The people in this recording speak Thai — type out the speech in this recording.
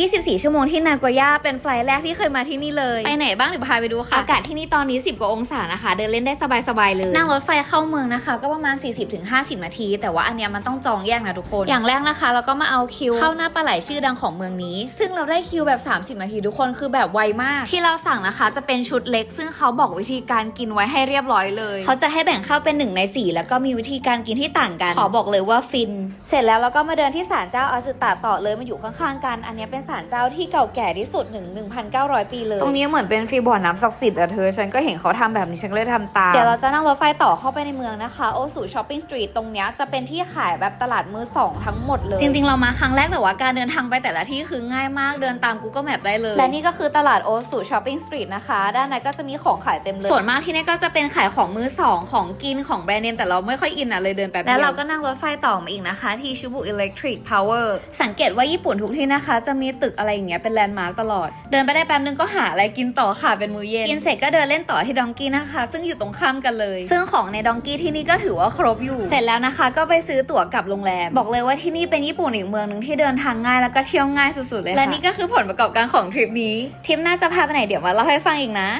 24 ชั่วโมงที่นาโกย่าเป็นไฟล์แรกที่เคยมาที่นี่เลย ไปไหนบ้างเดี๋ยวพาไปดูค่ะ อากาศที่นี่ตอนนี้ 10 กว่าองศานะคะ เดินเล่นได้สบาย ๆ เลย นั่งรถไฟเข้าเมืองนะคะ ก็ประมาณ 40-50 นาที แต่ว่าอันเนี้ยมันต้องจองแยกนะทุกคน อย่างแรกนะคะ เราก็มาเอาคิว เข้าหน้าปลาไหลชื่อดังของเมืองนี้ ซึ่งเราได้คิวแบบ 30 นาทีทุกคนคือแบบไวมาก ที่เราสั่งนะคะจะเป็นชุดเล็ก ซึ่งเขาบอกวิธีการกินไว้ให้เรียบร้อยเลย เขาจะให้แบ่งเข้าเป็นหนึ่งในสี่แล้วก็มีวิธีการกินที่ต่างกัน ขอบอกเลยว่าฟิน เสร็จแล้วเราก็มาเดินที่ศาลเจ้าอาซึตะต่อเลยมันอยู่ข้างๆกันอันเนี้ยเป็นศาลเจ้าที่เก่าแก่ที่สุดหนึ่ง1,900ปีเลย ตรงนี้เหมือนเป็นฟีบ่อน้ำศักดิ์สิทธิ์อะเธอ ฉันก็เห็นเขาทำแบบนี้ฉันก็เลยทำตาม เดี๋ยวเราจะนั่งรถไฟต่อเข้าไปในเมืองนะคะ โอสุช้อปปิ้งสตรีทตรงเนี้ยจะเป็นที่ขายแบบตลาดมือสองทั้งหมดเลย จริงๆ เรามาครั้งแรกแต่ว่าการเดินทางไปแต่ละที่คือง่ายมากเดินตาม Google Map ได้เลย และนี่ก็คือตลาดโอสุช้อปปิ้งสตรีทนะคะ ด้านในก็จะมีของขายเต็มเลย ส่วนมากที่นี่ก็จะเป็นขายของมือสองของกินของแบรนด์เนมแต่เราไม่ค่อยอินอะเลยเดินแป๊บเดียวแล้วเราก็นั่งรถไฟต่อมาอีกนะคะ ที่ชิบุอิเล็กทริกพาวเวอร์สังเกตว่าญี่ปุ่นทุกที่นะคะ จะมีตึกอะไรอย่างเงี้ยเป็นแลนด์มาร์กตลอด เดินไปได้แป๊บนึงก็หาอะไรกินต่อค่ะเป็นมื้อเย็นกินเสร็จก็เดินเล่นต่อที่ดองกี้นะคะ ซึ่งอยู่ตรงข้ามกันเลย ซึ่งของในดองกี้ที่นี่ก็ถือว่าครบอยู่ เสร็จแล้วนะคะ ก็ไปซื้อตั๋วกลับโรงแรม บอกเลยว่าที่นี่เป็นญี่ปุ่นอีกเมืองหนึ่งที่เดินทางง่ายแล้วก็เที่ยวง่ายสุดๆเลยค่ะและนี่ก็คือผลประกอบการของทริปนี้ทริปหน้าจะพาไปไหนเดี๋ยวมาเล่าให้ฟังอีกนะ